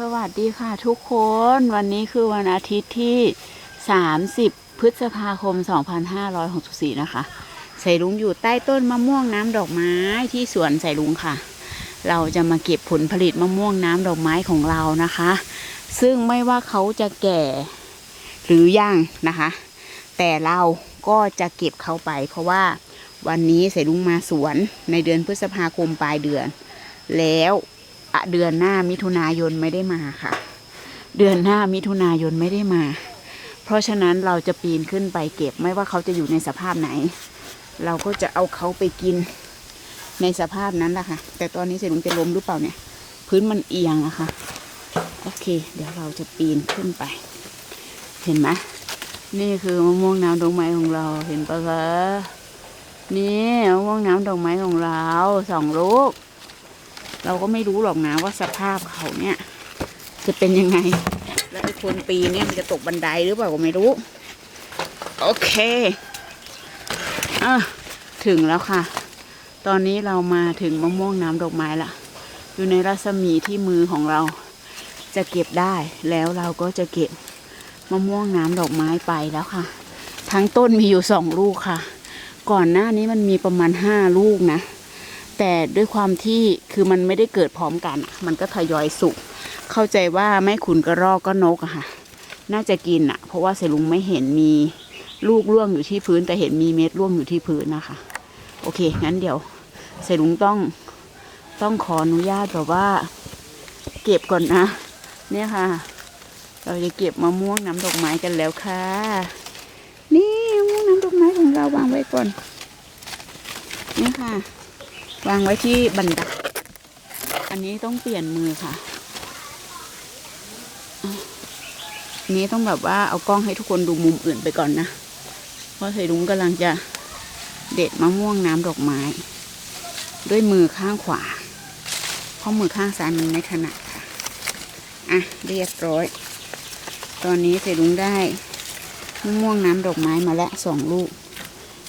สวัสดีค่ะทุกคนวันนี้คือวันอาทิตย์ที่ 30 พฤษภาคม 2564 นะคะ ใส่ลุงอยู่ใต้ต้นมะม่วงน้ำดอกไม้ที่สวนใส่ลุงค่ะ เราจะมาเก็บผลผลิตมะม่วงน้ำดอกไม้ของเรานะคะ ซึ่งไม่ว่าเขาจะแก่หรือยังนะคะ แต่เราก็จะเก็บเขาไป เพราะว่าวันนี้ใส่ลุงมาสวนในเดือนพฤษภาคมปลายเดือน แล้ว เดือนหน้ามิถุนายนไม่ได้มาค่ะ เดือนหน้ามิถุนายนไม่ได้มา เพราะฉะนั้นเราจะปีนขึ้นไปเก็บไม่ว่าเขาจะอยู่ในสภาพไหน เราก็จะเอาเขาไปกินในสภาพนั้นแหละค่ะ แต่ตอนนี้เสลุงจะล้มหรือเปล่าเนี่ย พื้นมันเอียงอะค่ะ โอเค เดี๋ยวเราจะปีนขึ้นไป เห็นไหมนี่คือมะม่วงน้ำดอกไม้ของเราเห็นปะคะนี่มะม่วงน้ำดอกไม้ของเราสองลูก เราก็ไม่รู้หรอกนะว่าสภาพเขาเนี่ย จะเป็นยังไง แล้วไอ้คนปีเนี่ยมันจะตกบันไดหรือเปล่าก็ไม่รู้ โอเคอะถึงแล้วค่ะ ตอนนี้เรามาถึงมะม่วงน้ำดอกไม้ละอยู่ในรัศมีที่มือของเราจะเก็บได้ แล้วเราก็จะเก็บมะม่วงน้ำดอกไม้ไปแล้วค่ะ ทั้งต้นมีอยู่สองลูกค่ะ ก่อนหน้านี้มันมีประมาณห้าลูกนะ แต่ด้วยความที่คือมันไม่ได้เกิดพร้อมกัน มันก็ทยอยสุก เข้าใจว่าแม่ขุนกระรอกก็นกอะค่ะ น่าจะกินอะเพราะว่าเสลุงไม่เห็นมีลูกร่วงอยู่ที่พื้น แต่เห็นมีเม็ดร่วงอยู่ที่พื้นนะคะ โอเค งั้นเดี๋ยวเสลุงต้องต้องขออนุญาตแบบว่า เก็บก่อนนะ เนี่ยค่ะ เราจะเก็บมะม่วงน้ำดอกไม้กันแล้วค่ะ นี่มะม่วงน้ำดอกไม้ของเราวางไว้ก่อนเนี่ยค่ะ วางไว้ที่บันไดอันนี้ต้องเปลี่ยนมือค่ะอันนี้ต้องแบบว่าเอากล้องให้ทุกคนดูมุมอื่นไปก่อนนะ เพราะใส่ลุงกำลังจะเด็ดมะม่วงน้ำดอกไม้ ด้วยมือข้างขวา เพราะมือข้างซ้ายมันไม่ถนัดค่ะ อะเรียบร้อย ตอนนี้ใส่ลุงได้มะม่วงน้ำดอกไม้มาแล้วสองลูก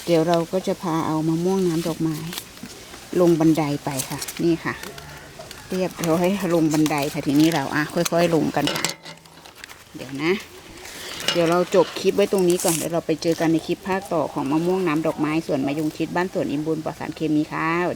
เดี๋ยวเราก็จะพาเอามะม่วงน้ำดอกไม้ ลงบันไดไปค่ะ นี่ค่ะ เรียบร้อยลงบันไดค่ะทีนี้เราอะค่อยๆลงกันค่ะ เดี๋ยวนะ เดี๋ยวเราจบคลิปไว้ตรงนี้ก่อนเดี๋ยวเราไปเจอกันในคลิปภาคต่อของมะม่วงน้ำดอกไม้สวนมะยงชิดบ้านสวนอิมบุญปลอดสารเคมีค่ะ